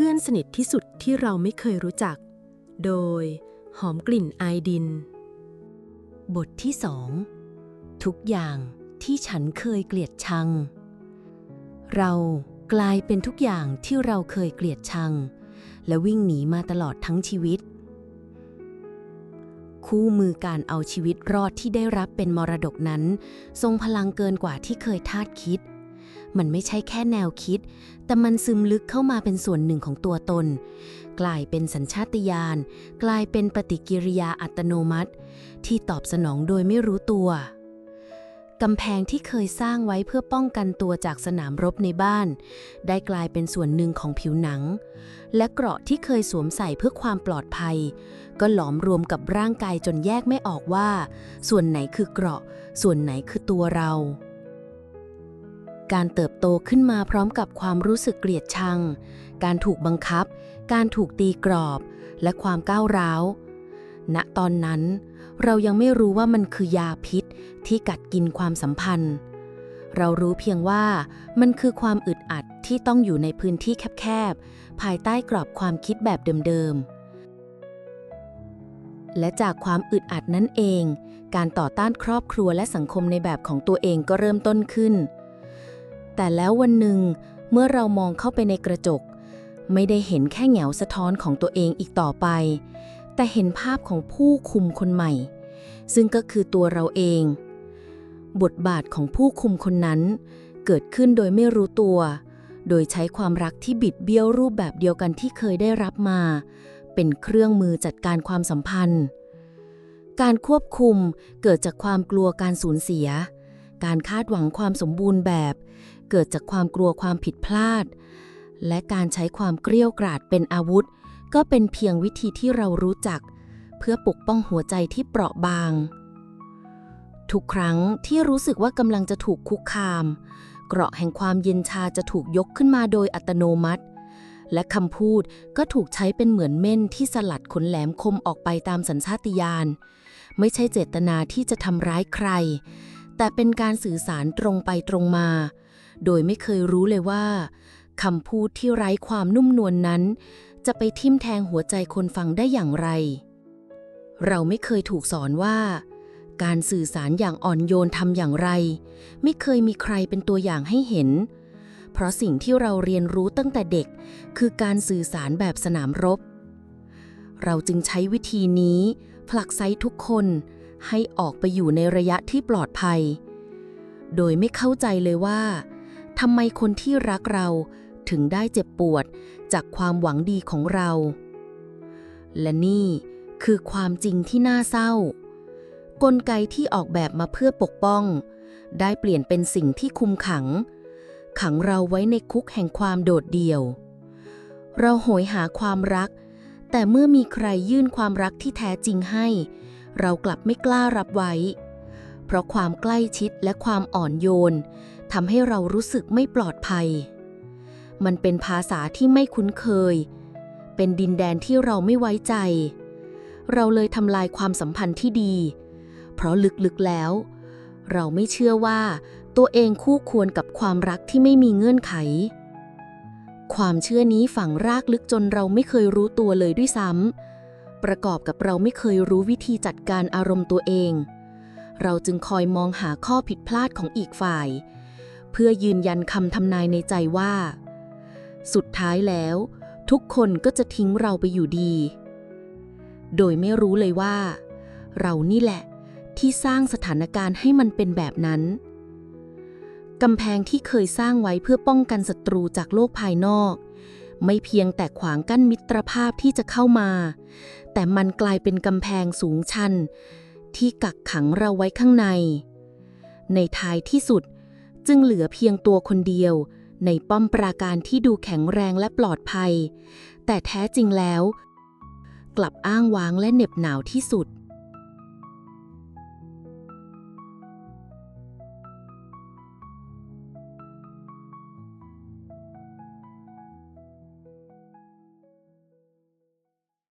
พื่อนสนิทที่สุดที่เราไม่เคยรู้จัก โดย หอมกลิ่นไอายดิน บทที่สองทุกอย่างที่ฉันเคยเกลียดชัง เรากลายเป็นทุกอย่างที่เราเคยเกลียดชัง และวิ่งหนีมาตลอดทั้งชีวิต คู่มือการเอาชีวิตรอดที่ได้รับเป็นมรดกนั้น ทรงพลังเกินกว่าที่เคยคาดคิด มันไม่ใช่แค่แนวคิด แต่มันซึมลึกเข้ามาเป็นส่วนหนึ่งของตัวตน กลายเป็นสัญชาตญาณ กลายเป็นปฏิกิริยาอัตโนมัติ ที่ตอบสนองโดยไม่รู้ตัวกำแพงที่เคยสร้างไว้เพื่อป้องกันตัวจากสนามรบในบ้าน ได้กลายเป็นส่วนหนึ่งของผิวหนัง และเกราะที่เคยสวมใส่เพื่อความปลอดภัย ก็หลอมรวมกับร่างกายจนแยกไม่ออกว่า ส่วนไหนคือเกราะ ส่วนไหนคือตัวเรา การเติบโตขึ้นมาพร้อมกับความรู้สึกเกลียดชัง การถูกบังคับ การถูกตีกรอบ และความก้าวร้าว ณ ตอนนั้น เรายังไม่รู้ว่ามันคือยาพิษที่กัดกินความสัมพันธ์ เรารู้เพียงว่ามันคือความอึดอัดที่ต้องอยู่ในพื้นที่แคบๆ ภายใต้กรอบความคิดแบบเดิมๆ และจากความอึดอัดนั่นเอง การต่อต้านครอบครัวและสังคมในแบบของตัวเองก็เริ่มต้นขึ้น แต่แล้ววันหนึ่งเมื่อเรามองเข้าไปในกระจก ไม่ได้เห็นแค่เหงาสะท้อนของตัวเองอีกต่อไป แต่เห็นภาพของผู้คุมคนใหม่ ซึ่งก็คือตัวเราเอง บทบาทของผู้คุมคนนั้น เกิดขึ้นโดยไม่รู้ตัว โดยใช้ความรักที่บิดเบี้ยวรูปแบบเดียวกันที่เคยได้รับมา เป็นเครื่องมือจัดการความสัมพันธ์ การควบคุมเกิดจากความกลัวการสูญเสีย การคาดหวังความสมบูรณ์แบบ เกิดจากความกลัวความผิดพลาด และการใช้ความเกลี้ยวกราดเป็นอาวุธ ก็เป็นเพียงวิธีที่เรารู้จัก เพื่อปกป้องหัวใจที่เปราะบาง ทุกครั้งที่รู้สึกว่ากำลังจะถูกคุกคาม เกราะแห่งความเย็นชาจะถูกยกขึ้นมาโดยอัตโนมัติ และคำพูดก็ถูกใช้เป็นเหมือนเม่นที่สลัดขนแหลมคมออกไปตามสัญชาตญาณไม่ใช่เจตนาที่จะทำร้ายใคร แต่เป็นการสื่อสารตรงไปตรงมา โดยไม่เคยรู้เลยว่าคำพูดที่ไร้ความนุ่มนวลนนั้น จะไปทิ่มแทงหัวใจคนฟังได้อย่างไร เราไม่เคยถูกสอนว่า การสื่อสารอย่างอ่อนโยนทำอย่างไร ไม่เคยมีใครเป็นตัวอย่างให้เห็น เพราะสิ่งที่เราเรียนรู้ตั้งแต่เด็ก คือการสื่อสารแบบสนามรบ เราจึงใช้วิธีนี้ ผลักไซทุกคนให้ออกไปอยู่ในระยะที่ปลอดภัย โดยไม่เข้าใจเลยว่า ทำไมคนที่รักเราถึงได้เจ็บปวดจากความหวังดีของเรา และนี่คือความจริงที่น่าเศร้า กลไกที่ออกแบบมาเพื่อปกป้อง ได้เปลี่ยนเป็นสิ่งที่คุมขัง ขังเราไว้ในคุกแห่งความโดดเดี่ยว เราโหยหาความรัก แต่เมื่อมีใครยื่นความรักที่แท้จริงให้ เรากลับไม่กล้ารับไว้ เพราะความใกล้ชิดและความอ่อนโยนทำให้เรารู้สึกไม่ปลอดภัย มันเป็นภาษาที่ไม่คุ้นเคย เป็นดินแดนที่เราไม่ไว้ใจ เราเลยทำลายความสัมพันธ์ที่ดี เพราะลึกๆแล้ว เราไม่เชื่อว่าตัวเองคู่ควรกับความรักที่ไม่มีเงื่อนไข ความเชื่อนี้ฝังรากลึกจนเราไม่เคยรู้ตัวเลยด้วยซ้ำประกอบกับเราไม่เคยรู้วิธีจัดการอารมณ์ตัวเอง เราจึงคอยมองหาข้อผิดพลาดของอีกฝ่าย เพื่อยืนยันคำทำนายในใจว่า สุดท้ายแล้ว ทุกคนก็จะทิ้งเราไปอยู่ดี โดยไม่รู้เลยว่า เรานี่แหละที่สร้างสถานการณ์ให้มันเป็นแบบนั้นกำแพงที่เคยสร้างไว้เพื่อป้องกันศัตรูจากโลกภายนอก ไม่เพียงแต่ขวางกั้นมิตรภาพที่จะเข้ามา แต่มันกลายเป็นกำแพงสูงชัน ที่กักขังเราไว้ข้างใน ในท้ายที่สุดจึงเหลือเพียงตัวคนเดียว ในป้อมปราการที่ดูแข็งแรงและปลอดภัย แต่แท้จริงแล้ว กลับอ้างว้างและเหน็บหนาวที่สุด